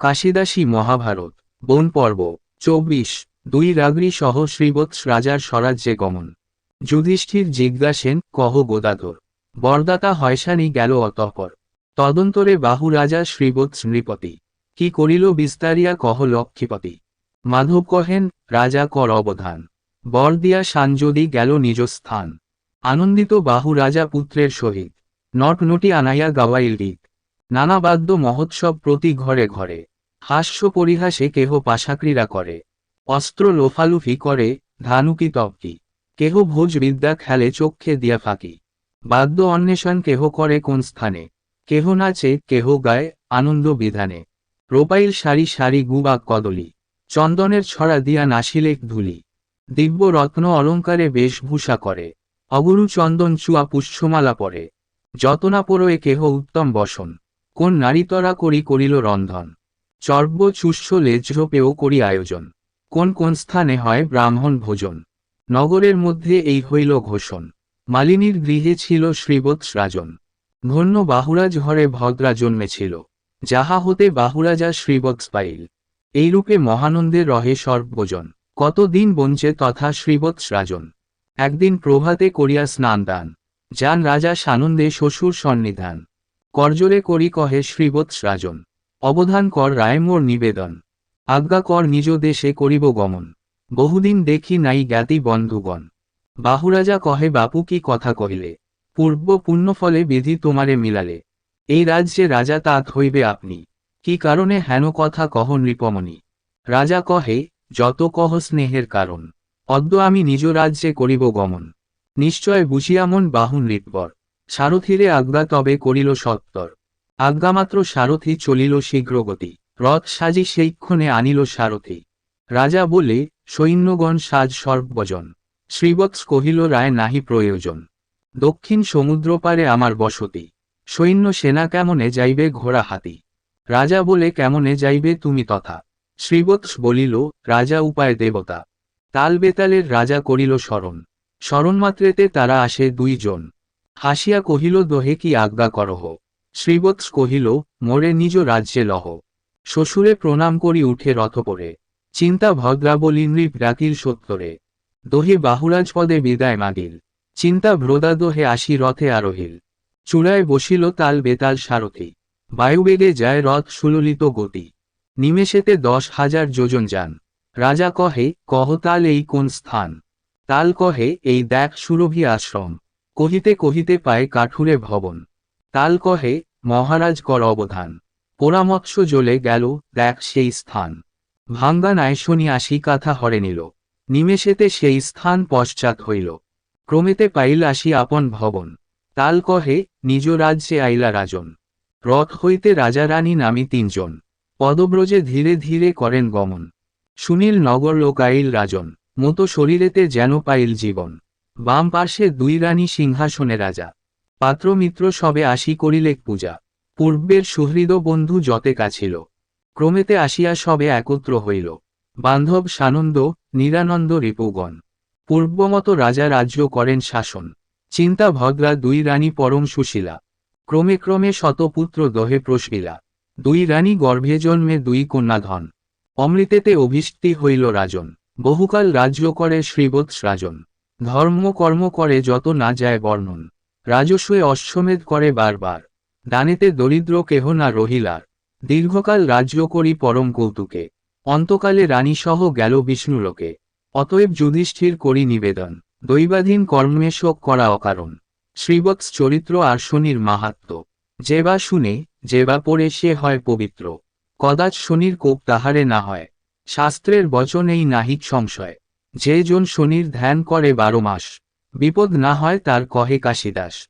কাশিদাসী মহাভারত, বন পর্ব, চব্বিশ, দুই রাগরি সহ শ্রীবৎস রাজার স্বরাজ্যে গমন। যুধিষ্ঠির জিজ্ঞাসেন, কহ গোদাধর, বরদাতা হয়সানি গেল অতঃপর। তদন্তরে বাহু রাজা শ্রীবৎস নৃপতি, কি করিল বিস্তারিয়া কহ লক্ষ্মীপতি। মাধব কহেন, রাজা কর অবধান, বর দিয়া সাঞ্জদি গেল নিজ স্থান। আনন্দিত বাহু রাজা পুত্রের সহিত নট নটি আনাইয়া গাওয়াইল গীত নানা বাদ্য মহোৎসব প্রতি ঘরে ঘরে। হাস্য পরিহাসে কেহ পাশাক্রীড়া করে। অস্ত্র লোফালুফি করে, ধানুকি তপকি। কেহ ভোজ বিদ্যা খেলে চক্ষে দিয়া ফাঁকি। বাদ্য অন্বেষণ কেহ করে কোন স্থানে। কেহ নাচে, কেহ গায়, আনন্দ বিধানে। রোপাইল সারি সারি গুবাক কদলি। চন্দনের ছড়া দিয়া নাসিলেক ধুলি। দিব্য রত্ন অলঙ্কারে বেশভূষা করে। অগুরু চন্দন চুয়া পুষ্যমালা পরে। যতনা পরয়ে কেহ উত্তম বসন। কোন নারীতরা করি করিল রন্ধন। চর্ব চুষ্য লেজ্রপেও করি আয়োজন। কোন কোন স্থানে হয় ব্রাহ্মণ ভোজন? নগরের মধ্যে এই হইল ঘোষণ। মালিনীর গৃহে ছিল শ্রীবৎস রাজন। ধন্য বাহুরাজ ঘরে ভদ্রা জন্মেছিল। যাহা হতে বাহুরাজা শ্রীবৎস পাইল। এইরূপে মহানন্দে রহে সর্বজন। কতদিন বঞ্চে তথা শ্রীবৎস রাজন। একদিন প্রভাতে করিয়া স্নান দান। যান রাজা সানন্দে শ্বশুর সন্নিধান। করজোরে করি কহে শ্রীবৎস রাজন। অবধান কর রায় মোর নিবেদন। আজ্ঞা কর নিজ দেশে করিব গমন। বহুদিন দেখি নাই জ্ঞাতি বন্ধুগণ। বাহুরাজা কহে, বাপু, কি কথা কহিলে? পূর্ব পুণ্যফলে বিধি তোমারে মিলালে। এই রাজ্যে রাজা তাত হইবে আপনি। কি কারণে হেন কথা কহ নৃপমণি? রাজা কহে, যত কহ স্নেহের কারণ। অদ্য আমি নিজ রাজ্যে করিব গমন। নিশ্চয় বুঝিয়ামন বাহু নৃপবর। সারথিরে আজ্ঞা তবে করিল সত্তর। আজ্ঞামাত্র সারথি চলিল শীঘ্রগতি। রথ সাজি সেইক্ষণে আনিল সারথি। রাজা বলে, সৈন্যগণ সাজ সর্বজন। শ্রীবৎস কহিল, রায় নাহি প্রয়োজন। দক্ষিণ সমুদ্রপারে আমার বসতি। সৈন্য সেনা কেমনে যাইবে ঘোড়া হাতি? রাজা বলে, কেমনে যাইবে তুমি তথা? শ্রীবৎস বলিল, রাজা উপায় দেবতা। তাল বেতালের রাজা করিল স্মরণ স্মরণমাত্রেতে তারা আসে দুইজন। হাসিয়া কহিল, দোহে কি আজ্ঞা করহ? শ্রীবৎস কহিল, মোরে নিজ রাজ্যে লহ। শ্বশুরে প্রণাম করি উঠে রথ করে চিন্তা ভদ্রা বলি নৃপ ডাকিল সত্তরে। দোহে বাহুরাজ পদে বিদায় মাগিল। চিন্তা ভ্রদা দোহে আসি রথে আরোহিল। চূড়ায় বসিল তাল বেতাল সারথি। বায়ুবেগে যায় রথ সুললিত গতি। নিমেষেতে দশ হাজার যোজন যান। রাজা কহে, কহ তাল এই কোন স্থান? তাল কহে, এই দেখ সুরভি আশ্রম। কহিতে কহিতে পায় কাঠুরে ভবন। তাল কহে, মহারাজ কর অবধান। পোড়ামৎস্য জ্বলে গেল দেখ সেই স্থান। ভাঙ্গা নায়শনি আসি কাথা হরে নিল। নিমেষেতে সেই স্থান পশ্চাৎ হইল। ক্রমেতে পাইল আসি আপন ভবন। তাল কহে, নিজ রাজ্যে আইলা রাজন। রথ হইতে রাজা রানী নামি তিনজন। পদব্রজে ধীরে ধীরে করেন গমন। সুনীল নগর লোকাইল রাজন। মতো শরীরেতে যেন পাইল জীবন। বাম পার্শ্বে দুই রানী সিংহাসনে রাজা। পাত্রমিত্র সবে আসি করিলেক পূজা। পূর্বের সুহৃদ বন্ধু যতে কাছিল। ক্রমেতে আসিয়া সবে একত্র হইল। বান্ধব সানন্দ, নিরানন্দ রিপুগণ। পূর্বমত রাজা রাজ্য করেন শাসন। চিন্তা ভদ্রা দুই রানী পরম সুশীলা। ক্রমে ক্রমে শতপুত্র দহে প্রশীলা দুই রানী গর্ভে জন্মে দুই কন্যাধন। অমৃতেতে অভিষ্টি হইল রাজন। বহুকাল রাজ্য করে শ্রীবৎস রাজন ধর্ম কর্ম করে যত না যায় বর্ণন। রাজস্বে অশ্বমেধ করে বারবার। দানেতে দরিদ্র কেহ না রহিলার। দীর্ঘকাল রাজ্য করি পরম কৌতুকে। অন্তকালে রানীসহ গেল বিষ্ণুলোকে। অতএব যুধিষ্ঠির করি নিবেদন। দৈবাধীন কর্মে শোক করা অকারণ। শ্রীবৎস চরিত্র আর শনির মাহাত্ম যে বা শুনে, যে বা পড়ে সে হয় পবিত্র। কদাচ শনির কোপ তাহারে না হয়। শাস্ত্রের বচনেই নাহিক সংশয়। যে জন শনির ধ্যান করে বারো মাস। বিপদ না হয় তার কহে কাশিদাস।